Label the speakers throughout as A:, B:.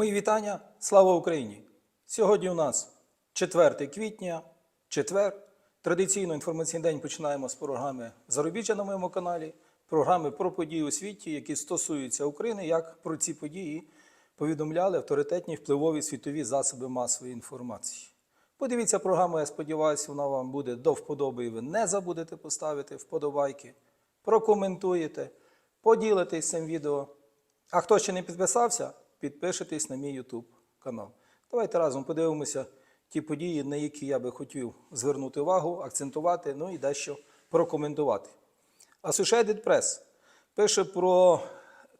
A: Мої вітання, слава Україні! Сьогодні у нас 4 квітня, четвер. Традиційно інформаційний день починаємо з програми Зарубіжжя на моєму каналі, програми про події у світі, які стосуються України, як про ці події повідомляли авторитетні впливові світові засоби масової інформації. Подивіться програму, я сподіваюся, вона вам буде до вподоби, і ви не забудете поставити вподобайки, прокоментуєте, поділитесь цим відео. А хто ще не підписався, підпишитесь на мій YouTube канал. Давайте разом подивимося ті події, на які я би хотів звернути увагу, акцентувати, ну і дещо прокоментувати. Associated Press пише про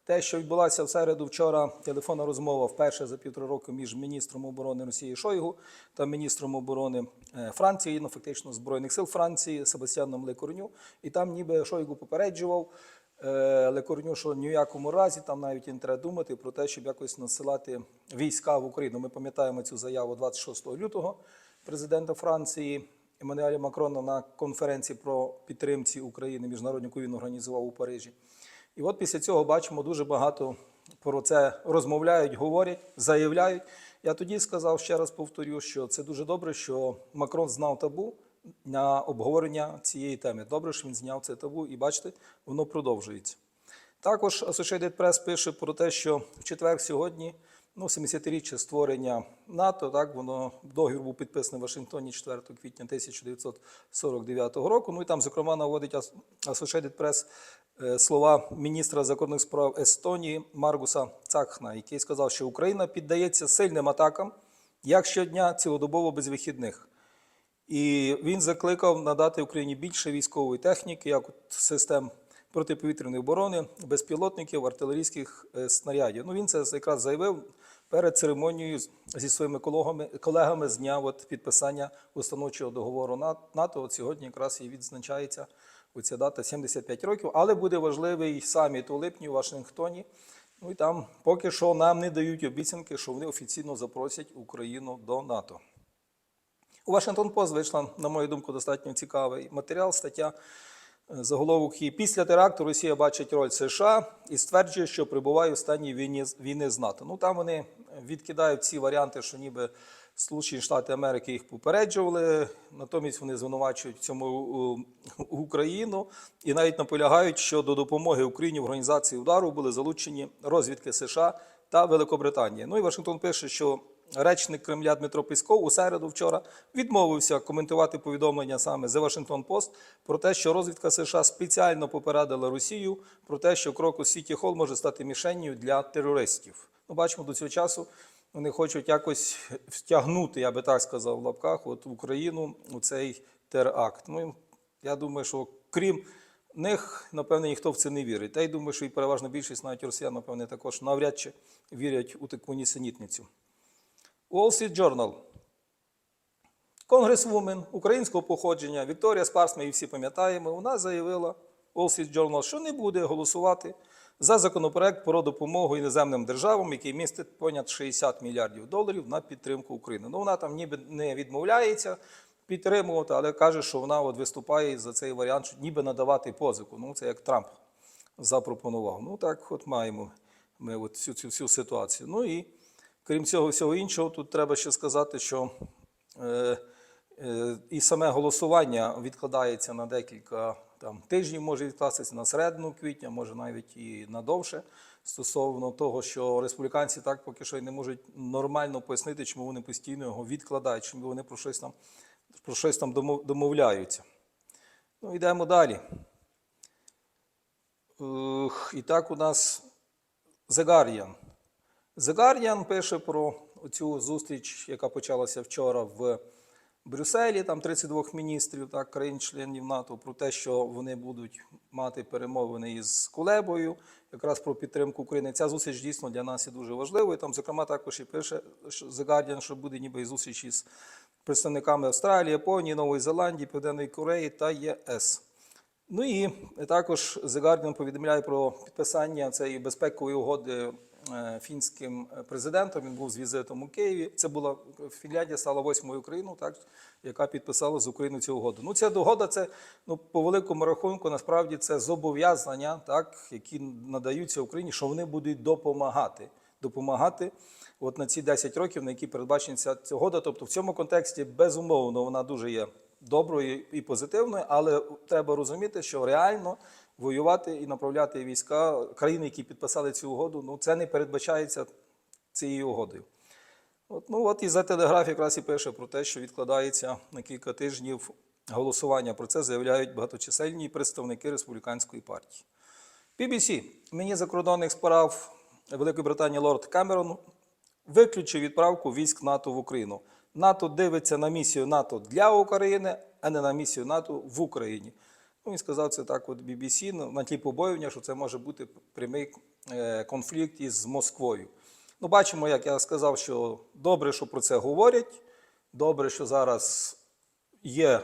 A: те, що відбулася в середу вчора телефонна розмова вперше за півтора року між міністром оборони Росії Шойгу та міністром оборони е, Франції, ну фактично Збройних сил Франції Себастьяном Лекорню. І там ніби Шойгу попереджував е, Лекорню, що ні в якому разі там навіть і не треба думати про те, щоб якось насилати війська в Україну. Ми пам'ятаємо цю заяву 26 лютого президента Франції. Еммануеля Макрона на конференції про підтримці України міжнародну яку він організував у Парижі. І от після цього бачимо дуже багато про це розмовляють, говорять, заявляють. Я тоді сказав, ще раз повторю, що це дуже добре, що Макрон знав табу на обговорення цієї теми. Добре, що він зняв це табу, і бачите, воно продовжується. Також Associated Press пише про те, що в четвер сьогодні, ну, 70-річчя створення НАТО, так, воно договір був підписаний в Вашингтоні 4 квітня 1949 року. Ну і там, зокрема, наводить Associated Press е, слова міністра закордонних справ Естонії Маргуса Цакхна, який сказав, що Україна піддається сильним атакам, як щодня, цілодобово без вихідних. І він закликав надати Україні більше військової техніки, як от систем протиповітряної оборони, безпілотників, артилерійських е, снарядів. Ну він це якраз заявив перед церемонією зі своїми колегами, колегами з дня от, підписання установчого договору На- НАТО. От сьогодні якраз і відзначається оця дата 75 років, але буде важливий саміт у липні у Вашингтоні. Ну і там поки що нам не дають обіцянки, що вони офіційно запросять Україну до НАТО. У Вашингтон Пост вийшла, на мою думку, достатньо цікавий матеріал, стаття е, заголовок її. Після теракту Росія бачить роль США і стверджує, що прибуває в стані війни, війни з НАТО. Ну там вони відкидають ці варіанти, що ніби Сполучені Штати Америки їх попереджували, натомість вони звинувачують цьому Україну і навіть наполягають, що до допомоги Україні в організації удару були залучені розвідки США та Великобританії. Ну і Вашингтон пише, що речник Кремля Дмитро Пісков у середу вчора відмовився коментувати повідомлення саме The Washington Post про те, що розвідка США спеціально попередила Росію про те, що крок у Сіті Хол може стати мішенню для терористів. Ну, бачимо до цього часу. Вони хочуть якось втягнути, я би так сказав, в лапках, от Україну у цей теракт. Ну, я думаю, що крім них, напевне, ніхто в це не вірить. Та й думаю, що і переважна більшість навіть росіян, напевне, також навряд чи вірять у таку нісенітницю. Wall Street Journal. Конгресвумен українського походження Вікторія Спарс, ми її всі пам'ятаємо, вона заявила Wall Street Journal, що не буде голосувати за законопроект про допомогу іноземним державам, який містить понад 60 мільярдів доларів на підтримку України. Ну, вона там ніби не відмовляється підтримувати, але каже, що вона от виступає за цей варіант, що ніби надавати позику. Ну, це як Трамп запропонував. Ну, так от маємо ми от цю, цю всю ситуацію. Ну і крім цього всього іншого, тут треба ще сказати, що е, е, і саме голосування відкладається на декілька там, тижнів, може відкластися на середину квітня, може навіть і надовше. Стосовно того, що республіканці так поки що й не можуть нормально пояснити, чому вони постійно його відкладають, чому вони про щось там, про щось там домовляються. Ну, йдемо далі. І так у нас The Guardian. The Guardian пише про цю зустріч, яка почалася вчора в Брюсселі, там 32 міністрів так, країн-членів НАТО, про те, що вони будуть мати перемовини із Кулебою, якраз про підтримку України. Ця зустріч дійсно для нас є дуже важливою. Там, зокрема, також і пише The Guardian, що буде ніби і зустріч із представниками Австралії, Японії, Нової Зеландії, Південної Кореї та ЄС. Ну і також The Guardian повідомляє про підписання цієї безпекової угоди фінським президентом. Він був з візитом у Києві. Це була Фінляндія стала восьмою країною, так яка підписала з Україною цю угоду. Ну, ця угода це ну по великому рахунку, насправді це зобов'язання, так які надаються Україні, що вони будуть допомагати. допомагати от на ці 10 років, на які передбачена ця ця угода. Тобто в цьому контексті безумовно вона дуже є доброю і позитивною, але треба розуміти, що реально воювати і направляти війська країни, які підписали цю угоду, ну це не передбачається цією угодою. От, ну от і за телеграф якраз і пише про те, що відкладається на кілька тижнів голосування. Про це заявляють багаточисельні представники республіканської партії. BBC, міністр закордонних справ Великої Британії Лорд Камерон виключив відправку військ НАТО в Україну. НАТО дивиться на місію НАТО для України, а не на місію НАТО в Україні. Ну, він сказав це так от BBC на- на тлі побоювання, що це може бути прямий е, конфлікт із Москвою. Ну, бачимо, як я сказав, що добре, що про це говорять. Добре, що зараз є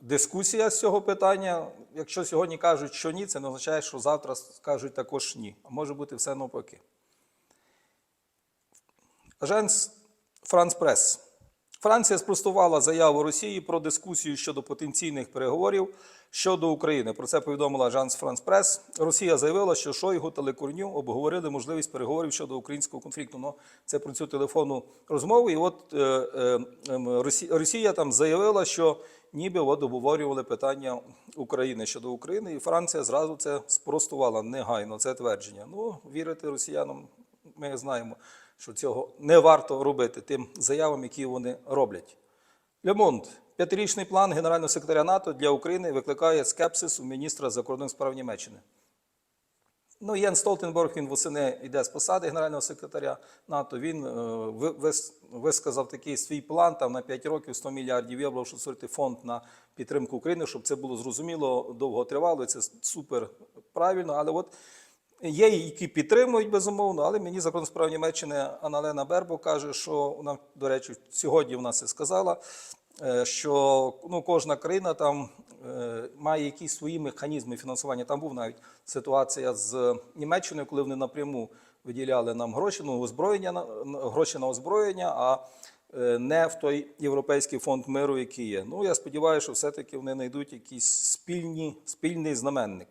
A: дискусія з цього питання. Якщо сьогодні кажуть, що ні, це не означає, що завтра скажуть також ні. А може бути все навпаки. Аженс Франс Прес. Франція спростувала заяву Росії про дискусію щодо потенційних переговорів щодо України. Про це повідомила Ажанс Франс Прес. Росія заявила, що Шойгу та Лекурню обговорили можливість переговорів щодо українського конфлікту. Ну, це про цю телефонну розмову. І от е, е, ем, Росія там заявила, що ніби от обговорювали питання України щодо України, і Франція зразу це спростувала негайно. Це твердження. Ну, вірити росіянам ми знаємо, що цього не варто робити тим заявам, які вони роблять. Лемонт. П'ятирічний план Генерального секретаря НАТО для України викликає скепсис у міністра закордонних справ Німеччини. Ну, Єн Столтенберг, він восени йде з посади генерального секретаря НАТО. Він е, висказав такий свій план там на 5 років 100 мільярдів євро, щоб створити фонд на підтримку України, щоб це було зрозуміло, довго тривало. і Це супер правильно. Але от є, які підтримують безумовно, але мені закон справ Німеччини Аналена Бербо каже, що вона, до речі, сьогодні вона це сказала. е, Що ну, кожна країна там е, має якісь свої механізми фінансування. Там був навіть ситуація з Німеччиною, коли вони напряму виділяли нам гроші, ну, озброєння гроші на озброєння, а е, не в той Європейський фонд миру, який є. Ну я сподіваюся, що все-таки вони знайдуть якийсь спільні, спільний знаменник.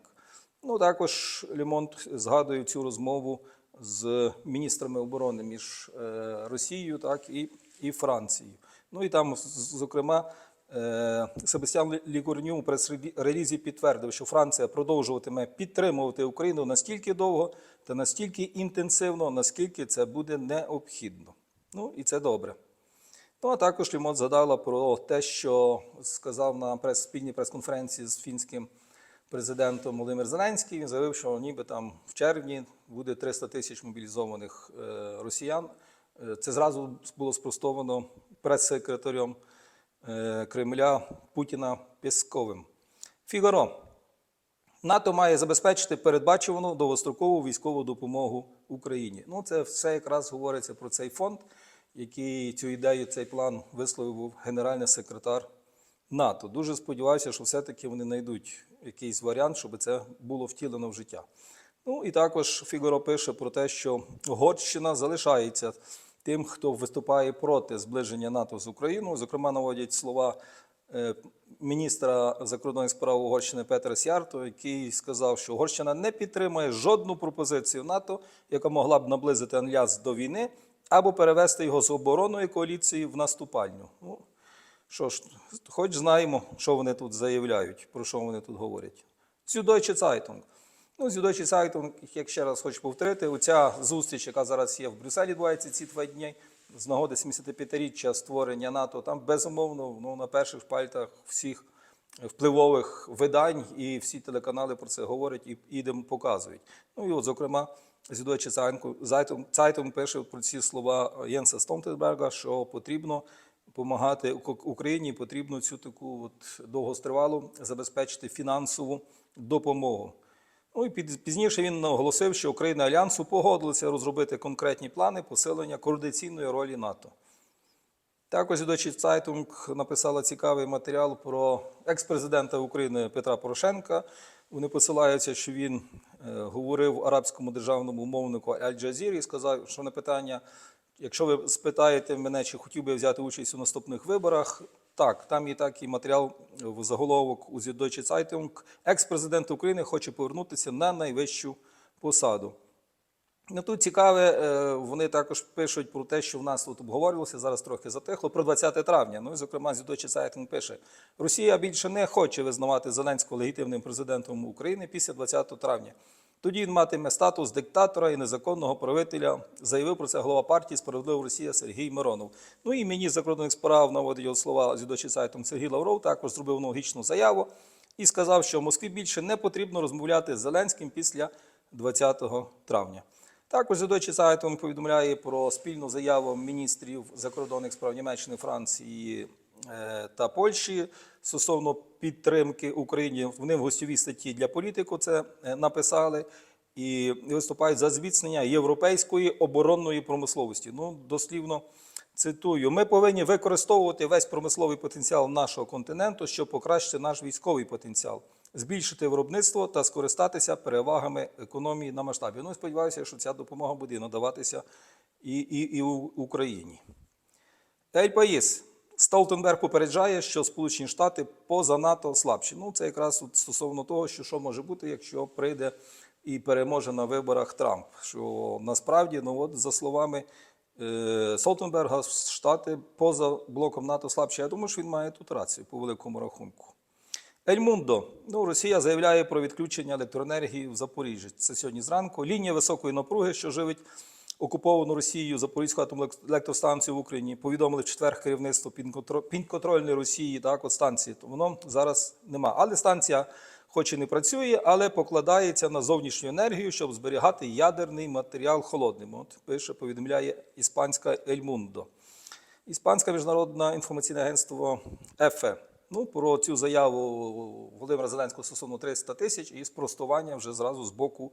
A: Ну, також Лемонт згадує цю розмову з міністрами оборони між е, Росією так, і, і Францією. Ну і там, зокрема, е, Себастьян Лігурню у прес-релізі підтвердив, що Франція продовжуватиме підтримувати Україну настільки довго та настільки інтенсивно, наскільки це буде необхідно. Ну і це добре. Ну, а також Лімон згадала про те, що сказав на прес, спільній прес-конференції з фінським президентом Володимир Зеленський. Він заявив, що ніби там в червні буде 300 тисяч мобілізованих е, росіян. Е, Це зразу було спростовано прес-секретарем е, Кремля Путіна Пєсковим. Фігаро. НАТО має забезпечити передбачувану довгострокову військову допомогу Україні. Ну, це все якраз говориться про цей фонд, який цю ідею, цей план висловив генеральний секретар НАТО. Дуже сподіваюся, що все-таки вони знайдуть якийсь варіант, щоб це було втілено в життя. Ну і також Фігаро пише про те, що Угорщина залишається тим, хто виступає проти зближення НАТО з Україною. Зокрема, наводять слова е, міністра закордонних справ Угорщини Петра Сярто, який сказав, що Угорщина не підтримує жодну пропозицію НАТО, яка могла б наблизити Альянс до війни або перевести його з оборонної коаліції в наступальню. Що ж, хоч знаємо, що вони тут заявляють, про що вони тут говорять. Süddeutsche Zeitung. Ну, Süddeutsche Zeitung, як ще раз хочу повторити, оця зустріч, яка зараз є в Брюсселі, відбувається ці два дні, з нагоди 75-річчя створення НАТО, там безумовно ну, на перших шпальтах всіх впливових видань і всі телеканали про це говорять і ідемо показують. Ну і от, зокрема, Zeitung- Zeitung пише про ці слова Єнса Столтенберга, що потрібно допомагати Україні, потрібно цю таку от довгостривалу забезпечити фінансову допомогу. Ну і пізніше він наголосив, що Україна Альянсу погодилися розробити конкретні плани посилення координаційної ролі НАТО. Також Süddeutsche Zeitung написала цікавий матеріал про екс-президента України Петра Порошенка. Вони посилаються, що він е, говорив арабському державному мовнику Аль-Джазірі і сказав, що на питання, якщо ви спитаєте мене, чи хотів би взяти участь у наступних виборах, так, там і так і матеріал в заголовок у Süddeutsche Zeitung. Екс-президент України хоче повернутися на найвищу посаду. Ну тут цікаве, е, вони також пишуть про те, що в нас тут обговорювалося, зараз трохи затихло, про 20 травня. Ну і, зокрема, Зідочі Сайтинг пише: Росія більше не хоче визнавати Зеленського легітимним президентом України після 20 травня. Тоді він матиме статус диктатора і незаконного правителя. Заявив про це голова партії Справедлива Росія Сергій Миронов. Ну і мені закордонних справ наводить його слова Зідочі Сайтинг Сергій Лавров також зробив аналогічну заяву і сказав, що Москві більше не потрібно розмовляти з Зеленським після 20 травня. Також Зідочі Сайтон повідомляє про спільну заяву міністрів закордонних справ Німеччини, Франції та Польщі стосовно підтримки Україні. Вони в гостьовій статті для політику це е, написали і виступають за зміцнення європейської оборонної промисловості. Ну, дослівно цитую: ми повинні використовувати весь промисловий потенціал нашого континенту, щоб покращити наш військовий потенціал, збільшити виробництво та скористатися перевагами економії на масштабі. Ну, сподіваюся, що ця допомога буде надаватися і, і, і в Україні. Ель Паїс. Столтенберг попереджає, що Сполучені Штати поза НАТО слабші. Ну, це якраз от стосовно того, що що може бути, якщо прийде і переможе на виборах Трамп. Що насправді, ну от за словами е, Столтенберга, Штати поза блоком НАТО слабші. Я думаю, що він має тут рацію по великому рахунку. Ельмундо. Ну, Росія заявляє про відключення електроенергії в Запоріжжі. Це сьогодні зранку. Лінія високої напруги, що живить окуповану Росією Запорізьку атомну електростанцію в Україні, повідомили в четвер керівництво підконтрольної Росії так, от станції. То воно зараз нема. Але станція, хоч і не працює, але покладається на зовнішню енергію, щоб зберігати ядерний матеріал холодним. От пише, повідомляє іспанська Ельмундо. Іспанське міжнародне інформаційне агентство ЕФЕ. Ну, про цю заяву Володимира Зеленського стосовно 300 тисяч і спростування вже зразу з боку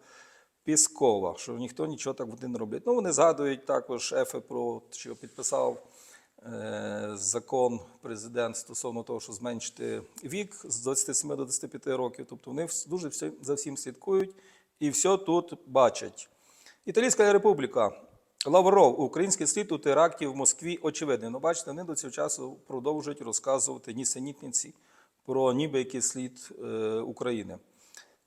A: Піскова, що ніхто нічого так не роблять. Ну, вони згадують також ЕФЕ про що підписав е, закон президент стосовно того, що зменшити вік з 27 до 25 років. Тобто вони дуже всі- за всім слідкують і все тут бачать. Італійська республіка. Лавров, український слід у теракті в Москві очевидний. Ну, бачите, вони до цього часу продовжують розказувати нісенітниці про ніби який слід е, України.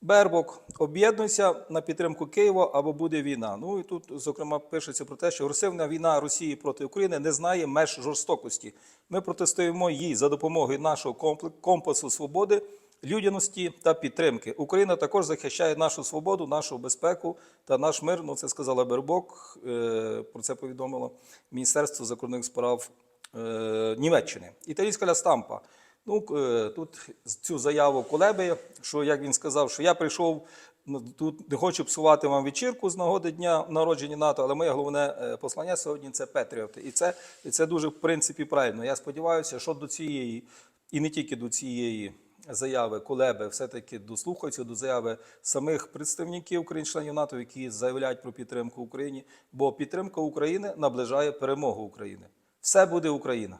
A: Бербок, об'єднуйся на підтримку Києва або буде війна. Ну і тут, зокрема, пишеться про те, що агресивна війна Росії проти України не знає меж жорстокості. Ми протистоїмо їй за допомогою нашого компасу свободи, людяності та підтримки. Україна також захищає нашу свободу, нашу безпеку та наш мир. Ну, це сказала Бербок. е, Про це повідомило Міністерство закордонних справ е, Німеччини. Італійська ля стампа. Ну, е, тут цю заяву Кулеби, що як він сказав, що я прийшов ну, тут не хочу псувати вам вечірку з нагоди дня народження НАТО, але моє головне е, послання сьогодні це Петріоти. І це, і це дуже в принципі правильно. Я сподіваюся, що до цієї, і не тільки до цієї заяви Кулеби, все-таки дослухаються до заяви самих представників країн-членів НАТО, які заявляють про підтримку Україні, бо підтримка України наближає перемогу України. Все буде Україна.